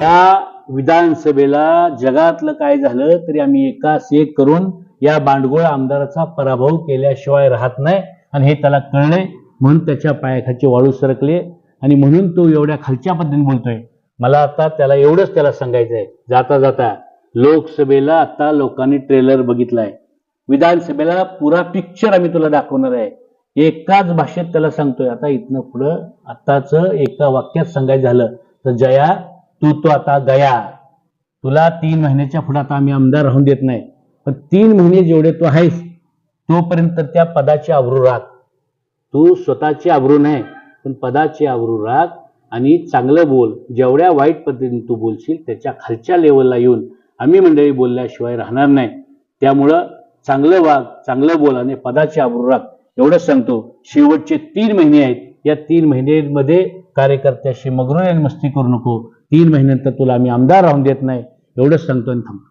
ह्या विधानसभेला जगातलं काय झालं तरी आम्ही एकास एक करून या बांडगोळ आमदाराचा पराभव केल्याशिवाय राहत नाही आणि हे त्याला कळलंय म्हणून त्याच्या पायाखाची वाळू सरकले. आणि म्हणून तो एवढ्या खालच्या पद्धतीने बोलतोय. मला आता त्याला एवढंच त्याला सांगायचं आहे. जाता जाता लोकसभेला आता लोकांनी ट्रेलर बघितलाय. विधानसभेला पुरा पिक्चर आम्ही तुला दाखवणार आहे. एकाच भाषेत त्याला सांगतोय. आता इथनं पुढं आताच एका वाक्यात सांगायचं झालं तर जया तू तो आता गया. तुला तीन महिन्याच्या पुढे आता आम्ही आमदार राहून देत नाही. पण तीन महिने जेवढे तू आहेस तोपर्यंत त्या पदाची आबरू राख. तू स्वतःची आबरू नाही पण पदाची आबरू राख आणि चांगलं बोल. जेवढ्या वाईट पद्धतीने तू बोलशील त्याच्या खालच्या लेवलला येऊन आम्ही मंडळी बोलल्याशिवाय राहणार नाही. त्यामुळं चांगलं वाग चांगलं बोल आणि पदाची आबरू राख. एवढंच सांगतो शेवटचे तीन महिने आहेत. या तीन महिन्यांमध्ये कार्यकर्त्याशी मगरून आणि मस्ती करू नको. तीन महिन्यानंतर तुला आम्ही आमदार राहून देत नाही. एवढंच सांगतो आणि थांबतो